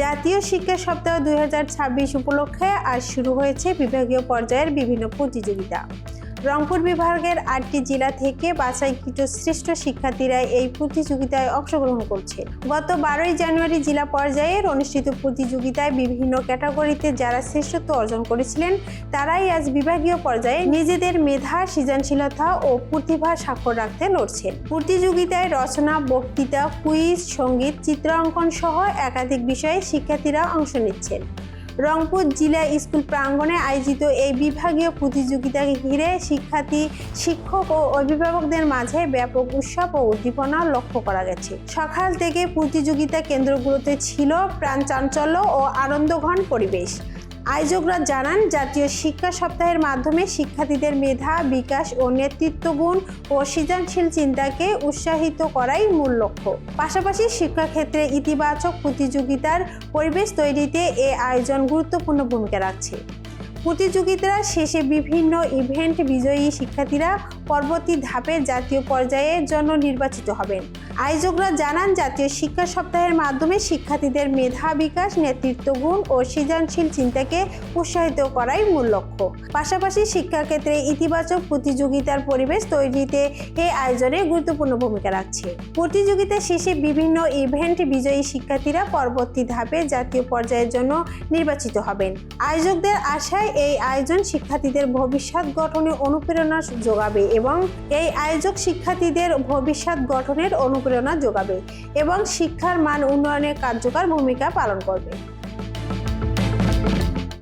জাতীয় শিক্ষা সপ্তাহ দু হাজার ছাব্বিশ উপলক্ষে আজ শুরু হয়েছে বিভাগীয় পর্যায়ের বিভিন্ন প্রতিযোগিতা। রংপুর বিভাগের আটটি জেলা থেকে বাছাইকৃত শ্রেষ্ঠ শিক্ষার্থীরা এই প্রতিযোগিতায় অংশগ্রহণ করছে। গত বারোই জানুয়ারি জেলা পর্যায়ের অনুষ্ঠিত প্রতিযোগিতায় বিভিন্ন ক্যাটাগরিতে যারা শ্রেষ্ঠত্ব অর্জন করেছিলেন, তারাই আজ বিভাগীয় পর্যায়ে নিজেদের মেধা, সৃজনশীলতা ও প্রতিভা স্বাক্ষর রাখতে লড়ছেন প্রতিযোগিতায় রচনা, বক্তৃতা, কুইজ, সংগীত, চিত্রাঙ্কন সহ একাধিক বিষয়ে শিক্ষার্থীরা অংশ নিচ্ছেন। রংপুর জেলা স্কুল প্রাঙ্গণে আয়োজিত এই বিভাগীয় প্রতিযোগিতাকে ঘিরে শিক্ষার্থী, শিক্ষক ও অভিভাবকদের মাঝে ব্যাপক উৎসব ও উদ্দীপনা লক্ষ্য করা গেছে। সকাল থেকে প্রতিযোগিতা কেন্দ্রগুলোতে ছিল প্রাণ চাঞ্চল্য ও আনন্দঘন পরিবেশ। আয়োজকরা জানান, জাতীয় শিক্ষা সপ্তাহের মাধ্যমে শিক্ষার্থীদের মেধা, বিকাশ ও নেতৃত্ব গুণ ও সৃজনশীল চিন্তাকে উৎসাহিত করাই মূল লক্ষ্য। পাশাপাশি শিক্ষাক্ষেত্রে ইতিবাচক প্রতিযোগিতার পরিবেশ তৈরিতে এ আয়োজন গুরুত্বপূর্ণ ভূমিকা রাখছে। প্রতিযোগিতা শেষে বিভিন্ন ইভেন্ট বিজয়ী শিক্ষার্থীরা পরবর্তী ধাপে জাতীয় পর্যায়ের জন্য নির্বাচিত হবেন। আয়োজকরা জানান, জাতীয় শিক্ষা সপ্তাহের মাধ্যমে শিক্ষার্থীদের মেধা বিকাশ, নেতৃত্ব গুণ ও সৃজনশীল চিন্তাকে উৎসাহিত করাই মূল লক্ষ্য। পাশাপাশি শিক্ষাক্ষেত্রে ইতিবাচক প্রতিযোগিতার পরিবেশ তৈরিতে এই আয়োজনে গুরুত্বপূর্ণ ভূমিকা রাখছে। প্রতিযোগিতা শেষে বিভিন্ন ইভেন্ট বিজয়ী শিক্ষার্থীরা পরবর্তী ধাপে জাতীয় পর্যায়ের জন্য নির্বাচিত হবেন। আয়োজকদের আশায় এই আয়োজন শিক্ষার্থীদের ভবিষ্যৎ গঠনে অনুপ্রেরণা যোগাবে এবং এই আয়োজক শিক্ষার্থীদের ভবিষ্যৎ গঠনের অনুপ্রেরণা যোগাবে এবং শিক্ষার মান উন্নয়নে কার্যকর ভূমিকা পালন করবে।